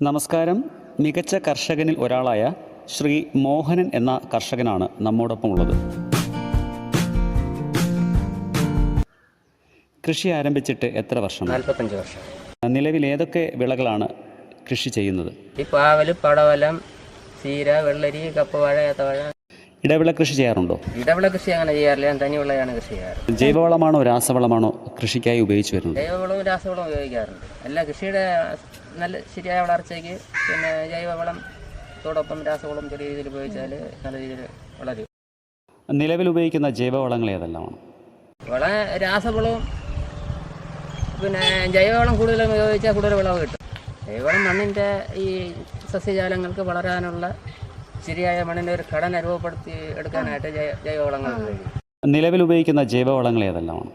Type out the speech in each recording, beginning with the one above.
നമസ്കാരം. മികച്ച കർഷകനിൽ ഒരാളായ ശ്രീ മോഹനൻ എന്ന കർഷകനാണ് നമ്മോടൊപ്പം ഉള്ളത് കൃഷി ആരംഭിച്ചിട്ട് എത്ര വർഷം? നാൽപ്പത്തഞ്ച് വർഷം. നിലവിൽ ഏതൊക്കെ വിളകളാണ് കൃഷി ചെയ്യുന്നത്? ഈ പാവൽ പടവലം ചീര വെള്ളരി കപ്പവാഴ ഏത്തവാഴ. ഇടവിള കൃഷി ചെയ്യാറുണ്ടോ? ഇടവിള കൃഷി അങ്ങനെ ചെയ്യാറില്ല. ഞാൻ തനിവിളയാണ് കൃഷി ചെയ്യാറ്. ജൈവവളമാണോ രാസവളമാണോ കൃഷിക്കായി ഉപയോഗിച്ചു വരുന്നത്? ജൈവവളവും രാസവളവും ഉപയോഗിക്കാറുണ്ട്. എല്ലാ കൃഷിയുടെ നല്ല ശരിയായ വളർച്ചയ്ക്ക് പിന്നെ ജൈവവളത്തോടൊപ്പം രാസവളം ചെറിയ രീതിയിൽ ഉപയോഗിച്ചാൽ നല്ല രീതിയിൽ വളരും. നിലവിൽ ഉപയോഗിക്കുന്ന ജൈവവളങ്ങൾ ഏതെല്ലാമാണ്? വള രാസവളവും പിന്നെ ജൈവവളം കൂടുതലും ഉപയോഗിച്ചാൽ കൂടുതൽ വിളവ് കിട്ടും. ജൈവവളം മണ്ണിന്റെ ഈ സസ്യജാലങ്ങൾക്ക് വളരാനുള്ള ശരിയായ മണ്ണിന്റെ ഒരു ഘടന രൂപപ്പെടുത്തി എടുക്കാനായിട്ട് ജൈവവളങ്ങൾ ഉപയോഗിക്കും. നിലവിൽ ഉപയോഗിക്കുന്ന ജൈവവളങ്ങൾ ഏതെല്ലാമാണ്?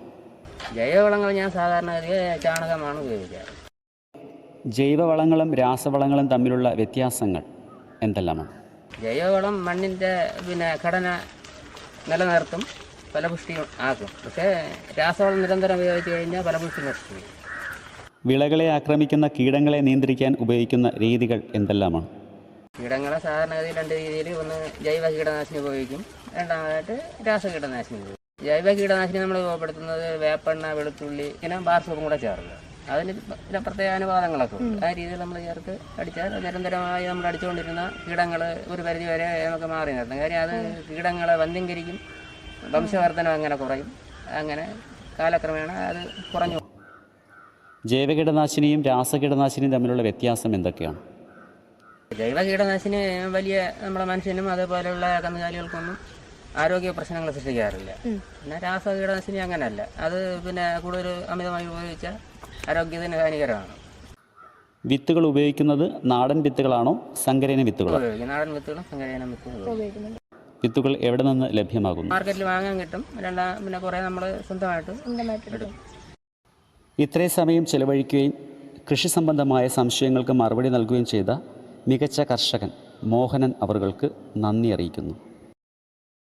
ജൈവവളങ്ങൾ ഞാൻ സാധാരണഗതിയിൽ ചാണകമാണ് ഉപയോഗിക്കാറ്. ജൈവവളങ്ങളും രാസവളങ്ങളും തമ്മിലുള്ള വ്യത്യാസങ്ങൾ എന്തെല്ലാമാണ്? ജൈവവളം മണ്ണിന്റെ പിന്നെ ഘടന നിലനിർത്തും. ഫലപുഷ്ടി ആക്കും പക്ഷേ രാസവളം നിരന്തരം ഉപയോഗിച്ച് കഴിഞ്ഞാൽ ഫലപുഷ്ടി നഷ്ടം വിളകളെ ആക്രമിക്കുന്ന കീടങ്ങളെ നിയന്ത്രിക്കാൻ ഉപയോഗിക്കുന്ന രീതികൾ എന്തെല്ലാമാണ്? കീടങ്ങളെ സാധാരണഗതിയിൽ രണ്ട് രീതിയിൽ. ഒന്ന് ജൈവ കീടനാശിനി ഉപയോഗിക്കും. രണ്ടാമതായിട്ട് രാസ കീടനാശിനി ഉപയോഗിക്കും. ജൈവ കീടനാശിനി നമ്മൾ ഉപയോഗപ്പെടുത്തുന്നത് വേപ്പെണ്ണ വെളുത്തുള്ളി ഇങ്ങനെ ബാർസോപ്പും കൂടെ ചേർക്കുക അതിന് ചില പ്രത്യേക അനുവാദങ്ങളൊക്കെ ഉണ്ട്. ആ രീതിയിൽ നമ്മൾ ചേർത്ത് അടിച്ചാൽ നിരന്തരമായി നമ്മൾ അടിച്ചുകൊണ്ടിരുന്ന കീടങ്ങൾ ഒരു പരിധി വരെ നമുക്ക് മാറി നിർത്തും കാര്യം അത് കീടങ്ങളെ വന്ധ്യംകരിക്കും വംശവർദ്ധനം അങ്ങനെ കുറയും. അങ്ങനെ കാലക്രമേണ അത് കുറഞ്ഞു പോകും. ജൈവ കീടനാശിനിയും രാസകീടനാശിനിയും തമ്മിലുള്ള വ്യത്യാസം എന്തൊക്കെയാണ്? ജൈവ കീടനാശിനി വലിയ നമ്മുടെ മനുഷ്യനും അതേപോലെയുള്ള കന്നുകാലികൾക്കൊന്നും ആരോഗ്യ പ്രശ്നങ്ങൾ സൃഷ്ടിക്കാറില്ല. പിന്നെ രാസ കീടനാശിനി അങ്ങനെയല്ല. അത് പിന്നെ കൂടുതൽ അമിതമായി ഉപയോഗിച്ചാൽ ആരോഗ്യത്തിന് ഹാനികരമാണ്. വിത്തുകൾ ഉപയോഗിക്കുന്നത് നാടൻ വിത്തുകളാണോ സങ്കരയിന വിത്തുകളോ നാടൻ വിത്തുകളും സങ്കരേന വിത്തുകളും. വിത്തുകൾ എവിടെ നിന്ന് ലഭ്യമാകുന്നു? മാർക്കറ്റിൽ വാങ്ങാൻ കിട്ടും. രണ്ടാം പിന്നെ കുറേ നമ്മൾ സ്വന്തമായിട്ട് ഇത്രയും സമയം ചെലവഴിക്കുകയും കൃഷി സംബന്ധമായ സംശയങ്ങൾക്ക് മറുപടി നൽകുകയും ചെയ്ത മികച്ച കർഷകൻ മോഹനൻ അവർക്ക് നന്ദി അറിയിക്കുന്നു.